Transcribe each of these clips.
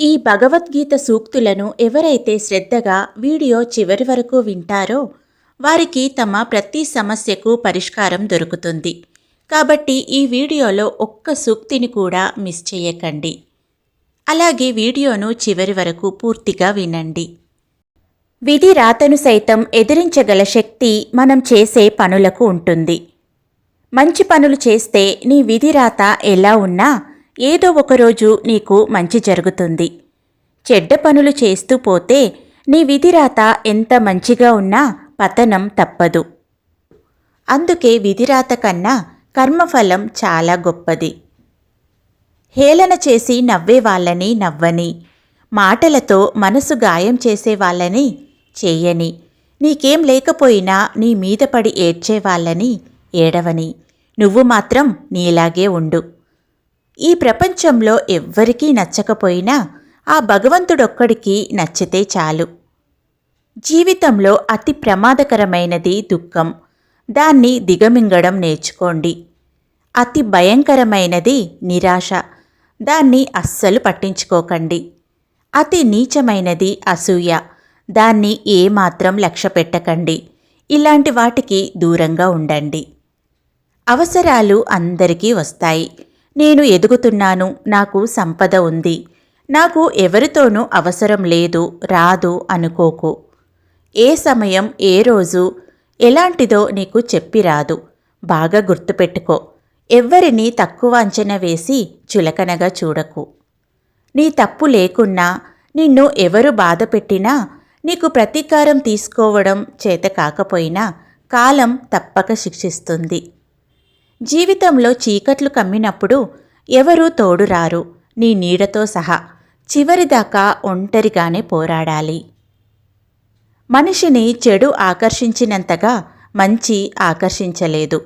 ఈ భగవద్గీత సూక్తులను ఎవరైతే శ్రద్ధగా వీడియో చివరి వరకు వింటారో వారికి తమ ప్రతి సమస్యకు పరిష్కారం దొరుకుతుంది. కాబట్టి ఈ వీడియోలో ఒక్క సూక్తిని కూడా మిస్ చేయకండి. అలాగే వీడియోను చివరి వరకు పూర్తిగా వినండి. విధి రాతను సైతం ఎదిరించగల శక్తి మనం చేసే పనులకు ఉంటుంది. మంచి పనులు చేస్తే నీ విధి రాత ఎలా ఉన్నా ఏదో ఒకరోజు నీకు మంచి జరుగుతుంది. చెడ్డ పనులు చేస్తూ పోతే నీ విధిరాత ఎంత మంచిగా ఉన్నా పతనం తప్పదు. అందుకే విధిరాత కన్నా కర్మఫలం చాలా గొప్పది. హేళన చేసి నవ్వే వాళ్ళని నవ్వని మాటలతో మనసు గాయం చేసే వాళ్ళని చేయని నీకేం లేకపోయినా నీ మీద పడి ఏడ్చే వాళ్ళని ఏడవని. నువ్వు మాత్రం నీలాగే ఉండు. ఈ ప్రపంచంలో ఎవ్వరికీ నచ్చకపోయినా ఆ భగవంతుడొక్కడికి నచ్చితే చాలు. జీవితంలో అతి ప్రమాదకరమైనది దుఃఖం. దాన్ని దిగమింగడం నేర్చుకోండి. అతి భయంకరమైనది నిరాశ. దాన్ని అస్సలు పట్టించుకోకండి. అతి నీచమైనది అసూయ. దాన్ని ఏమాత్రం లక్ష్య పెట్టకండి. ఇలాంటి వాటికి దూరంగా ఉండండి. అవసరాలు అందరికీ వస్తాయి. నేను ఎదుగుతున్నాను నాకు సంపద ఉంది. నాకు ఎవరితోనూ అవసరం లేదు రాదు అనుకోకు. ఏ సమయం ఏ రోజు ఎలాంటిదో నీకు చెప్పి రాదు. బాగా గుర్తుపెట్టుకో. ఎవ్వరినీ తక్కువ అంచనా వేసి చులకనగా చూడకు. నీ తప్పు లేకున్నా నిన్ను ఎవరు బాధ పెట్టినా నీకు ప్రతీకారం తీసుకోవడం చేత కాకపోయినా కాలం తప్పక శిక్షిస్తుంది. జీవితంలో చీకట్లు కమ్మినప్పుడు ఎవరూ తోడురారు. నీ నీడతో సహా చివరిదాకా ఒంటరిగానే పోరాడాలి. మనిషిని చెడు ఆకర్షించినంతగా మంచి ఆకర్షించలేదు.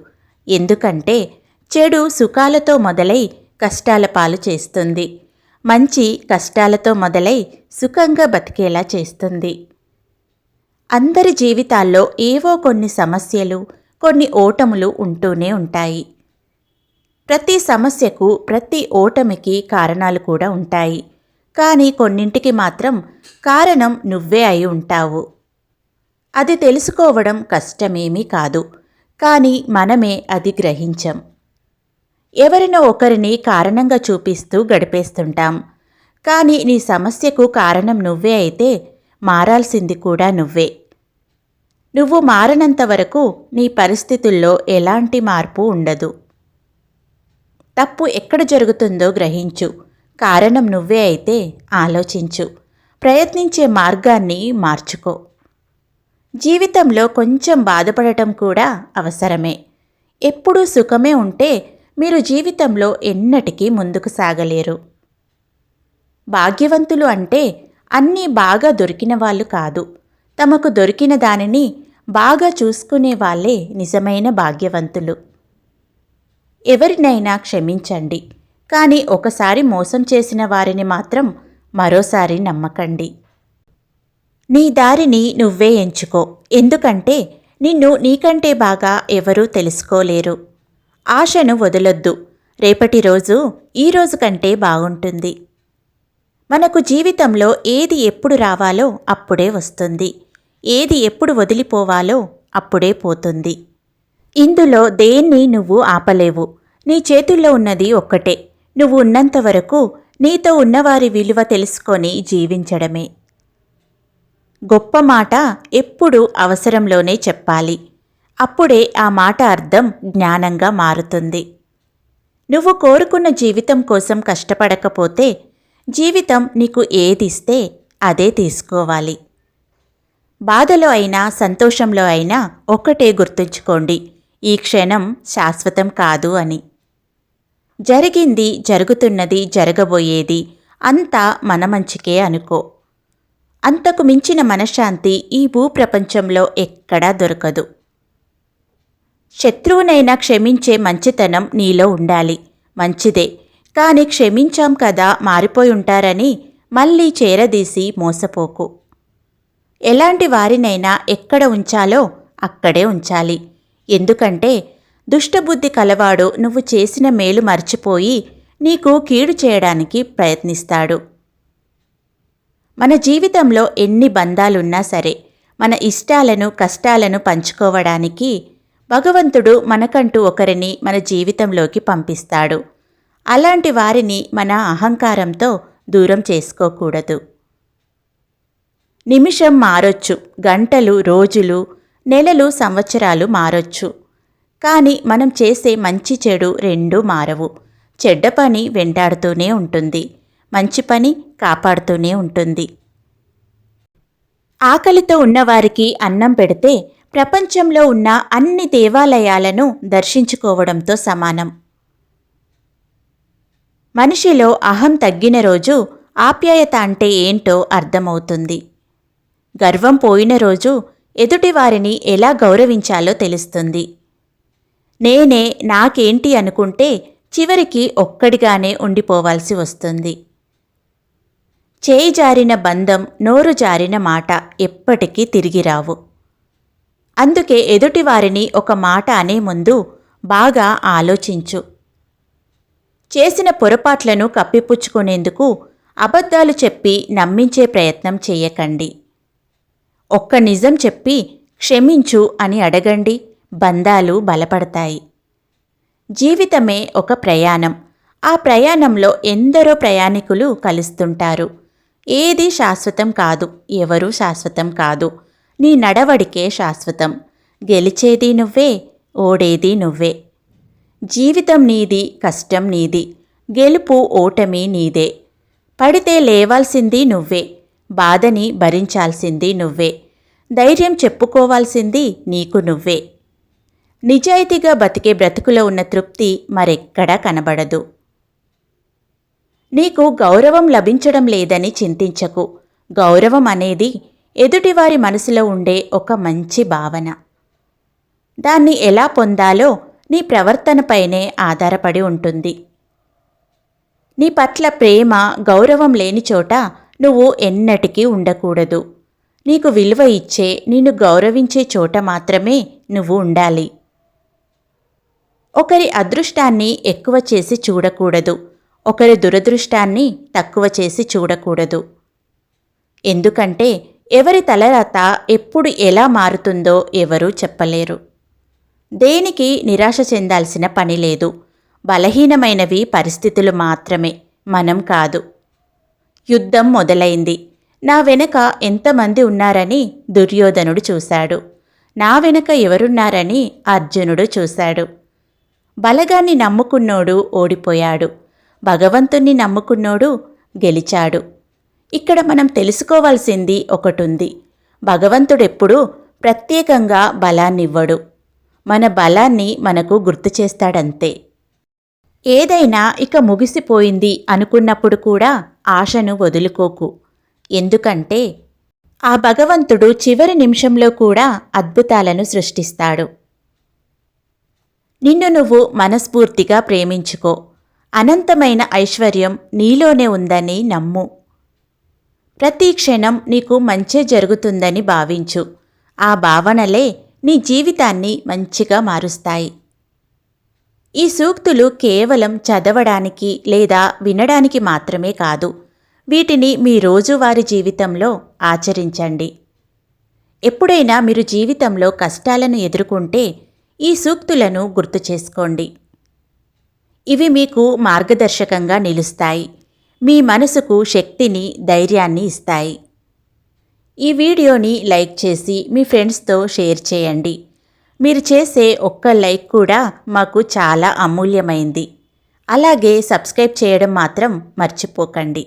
ఎందుకంటే చెడు సుఖాలతో మొదలై కష్టాల పాలు చేస్తుంది. మంచి కష్టాలతో మొదలై సుఖంగా బతికేలా చేస్తుంది. అందరి జీవితాల్లో ఏవో కొన్ని సమస్యలు కొన్ని ఓటములు ఉంటూనే ఉంటాయి. ప్రతి సమస్యకు ప్రతి ఓటమికి కారణాలు కూడా ఉంటాయి. కానీ కొన్నింటికి మాత్రం కారణం నువ్వే అయి ఉంటావు. అది తెలుసుకోవడం కష్టమేమీ కాదు. కానీ మనమే అది గ్రహించం. ఎవరినో ఒకరిని కారణంగా చూపిస్తూ గడిపేస్తుంటాం. కానీ నీ సమస్యకు కారణం నువ్వే అయితే మారాల్సింది కూడా నువ్వే. నువ్వు మారనంత వరకు నీ పరిస్థితుల్లో ఎలాంటి మార్పు ఉండదు. తప్పు ఎక్కడ జరుగుతుందో గ్రహించు. కారణం నువ్వే అయితే ఆలోచించు. ప్రయత్నించే మార్గాన్ని మార్చుకో. జీవితంలో కొంచెం బాధపడటం కూడా అవసరమే. ఎప్పుడూ సుఖమే ఉంటే మీరు జీవితంలో ఎన్నటికీ ముందుకు సాగలేరు. భాగ్యవంతులు అంటే అన్నీ బాగా దొరికిన వాళ్ళు కాదు. తమకు దొరికిన దానిని బాగా చూసుకునే వాళ్ళే నిజమైన భాగ్యవంతులు. ఎవరినైనా క్షమించండి కానీ ఒకసారి మోసం చేసిన వారిని మాత్రం మరోసారి నమ్మకండి. నీ దారిని నువ్వే ఎంచుకో ఎందుకంటే నిన్ను నీకంటే బాగా ఎవరూ తెలుసుకోలేరు. ఆశను వదలొద్దు రేపటి రోజు ఈ రోజు కంటే బాగుంటుంది. మనకు జీవితంలో ఏది ఎప్పుడు రావాలో అప్పుడే వస్తుంది. ఏది ఎప్పుడు వదిలిపోవాలో అప్పుడే పోతుంది. ఇందులో దేన్ని నువ్వు ఆపలేవు. నీ చేతుల్లో ఉన్నది ఒక్కటే. నువ్వు ఉన్నంత వరకు నీతో ఉన్నవారి విలువ తెలుసుకొని జీవించడమే. గొప్ప మాట ఎప్పుడు అవసరంలోనే చెప్పాలి. అప్పుడే ఆ మాట అర్థం జ్ఞానంగా మారుతుంది. నువ్వు కోరుకున్న జీవితం కోసం కష్టపడకపోతే జీవితం నీకు ఏదిస్తే అదే తీసుకోవాలి. బాధలో అయినా సంతోషంలో అయినా ఒక్కటే గుర్తుంచుకోండి. ఈ క్షణం శాశ్వతం కాదు అని. జరిగింది జరుగుతున్నది జరగబోయేది అంతా మన మంచికే అనుకో. అంతకు మించిన మనశ్శాంతి ఈ భూప్రపంచంలో ఎక్కడా దొరకదు. శత్రువునైనా క్షమించే మంచితనం నీలో ఉండాలి. మంచిదే. కాని క్షమించాం కదా మారిపోయి ఉంటారని మళ్ళీ చేరదీసి మోసపోకు. ఎలాంటి వారినైనా ఎక్కడ ఉంచాలో అక్కడే ఉంచాలి. ఎందుకంటే దుష్టబుద్ధి కలవాడు నువ్వు చేసిన మేలు మర్చిపోయి నీకు కీడు చేయడానికి ప్రయత్నిస్తాడు. మన జీవితంలో ఎన్ని బంధాలున్నా సరే మన ఇష్టాలను కష్టాలను పంచుకోవడానికి భగవంతుడు మనకంటూ ఒకరిని మన జీవితంలోకి పంపిస్తాడు. అలాంటి వారిని మన అహంకారంతో దూరం చేసుకోకూడదు. నిమిషం మారొచ్చు గంటలు రోజులు నెలలు సంవత్సరాలు మారొచ్చు. కానీ మనం చేసే మంచి చెడు రెండూ మారవు. చెడ్డ పని వెంటాడుతూనే ఉంటుంది. మంచి పని కాపాడుతూనే ఉంటుంది. ఆకలితో ఉన్నవారికి అన్నం పెడితే ప్రపంచంలో ఉన్న అన్ని దేవాలయాలను దర్శించుకోవడంతో సమానం. మనిషిలో అహం తగ్గిన రోజు ఆప్యాయత అంటే ఏంటో అర్థమవుతుంది. గర్వం పోయిన రోజు ఎదుటివారిని ఎలా గౌరవించాలో తెలుస్తుంది. నేనే నాకేంటి అనుకుంటే చివరికి ఒక్కడిగానే ఉండిపోవాల్సి వస్తుంది. చేయి జారిన బంధం నోరు జారిన మాట ఎప్పటికీ తిరిగి రావు. అందుకే ఎదుటివారిని ఒక మాట అనే ముందు బాగా ఆలోచించు. చేసిన పొరపాట్లను కప్పిపుచ్చుకునేందుకు అబద్ధాలు చెప్పి నమ్మించే ప్రయత్నం చేయకండి. ఒక్క నిజం చెప్పి క్షమించు అని అడగండి. బంధాలు బలపడతాయి. జీవితమే ఒక ప్రయాణం. ఆ ప్రయాణంలో ఎందరో ప్రయాణికులు కలుస్తుంటారు. ఏది శాశ్వతం కాదు. ఎవరూ శాశ్వతం కాదు. నీ నడవడికే శాశ్వతం. గెలిచేది నువ్వే ఓడేది నువ్వే. జీవితం నీది కష్టం నీది. గెలుపు ఓటమి నీదే. పడితే లేవాల్సింది నువ్వే. బాధని భరించాల్సింది నువ్వే. ధైర్యం చెప్పుకోవాల్సింది నీకు నువ్వే. నిజాయితీగా బతికే బ్రతుకులో ఉన్న తృప్తి మరెక్కడా కనబడదు. నీకు గౌరవం లభించడం లేదని చింతించకు. గౌరవం అనేది ఎదుటివారి మనసులో ఉండే ఒక మంచి భావన. దాన్ని ఎలా పొందాలో నీ ప్రవర్తనపైనే ఆధారపడి ఉంటుంది. నీ పట్ల ప్రేమ గౌరవం లేని చోట నువ్వు ఎన్నటికీ ఉండకూడదు. నీకు విలువ ఇచ్చే నిన్ను గౌరవించే చోట మాత్రమే నువ్వు ఉండాలి. ఒకరి అదృష్టాన్ని ఎక్కువ చేసి చూడకూడదు. ఒకరి దురదృష్టాన్ని తక్కువ చేసి చూడకూడదు. ఎందుకంటే ఎవరి తలరాత ఎప్పుడు ఎలా మారుతుందో ఎవరూ చెప్పలేరు. దేనికి నిరాశ చెందాల్సిన పని లేదు. బలహీనమైనవి పరిస్థితులు మాత్రమే మనం కాదు. యుద్ధం మొదలైంది. నా వెనక ఎంతమంది ఉన్నారని దుర్యోధనుడు చూశాడు. నా వెనక ఎవరున్నారని అర్జునుడు చూశాడు. బలగాన్ని నమ్ముకున్నోడు ఓడిపోయాడు. భగవంతుణ్ణి నమ్ముకున్నోడు గెలిచాడు. ఇక్కడ మనం తెలుసుకోవాల్సింది ఒకటుంది. భగవంతుడెప్పుడూ ప్రత్యేకంగా బలాన్నివ్వడు. మన బలాన్ని మనకు గుర్తు చేస్తాడంతే. ఏదైనా ఇక ముగిసిపోయింది అనుకున్నప్పుడు కూడా ఆశను వదులుకోకు. ఎందుకంటే ఆ భగవంతుడు చివరి నిమిషంలో కూడా అద్భుతాలను సృష్టిస్తాడు. నిన్ను నువ్వు మనస్ఫూర్తిగా ప్రేమించుకో. అనంతమైన ఐశ్వర్యం నీలోనే ఉందని నమ్ము. ప్రతి క్షణం నీకు మంచే జరుగుతుందని భావించు. ఆ భావనలే నీ జీవితాన్ని మంచిగా మారుస్తాయి. ఈ సూక్తులు కేవలం చదవడానికి లేదా వినడానికి మాత్రమే కాదు. వీటిని మీ రోజువారీ జీవితంలో ఆచరించండి. ఎప్పుడైనా మీరు జీవితంలో కష్టాలను ఎదుర్కొంటే ఈ సూక్తులను గుర్తు చేసుకోండి. ఇవి మీకు మార్గదర్శకంగా నిలుస్తాయి. మీ మనసుకు శక్తిని ధైర్యాన్ని ఇస్తాయి. ఈ వీడియోని లైక్ చేసి మీ ఫ్రెండ్స్తో షేర్ చేయండి. మీరు చేసే ఒక్క లైక్ కూడా మాకు చాలా అమూల్యమైంది. అలాగే సబ్స్క్రైబ్ చేయడం మాత్రం మర్చిపోకండి.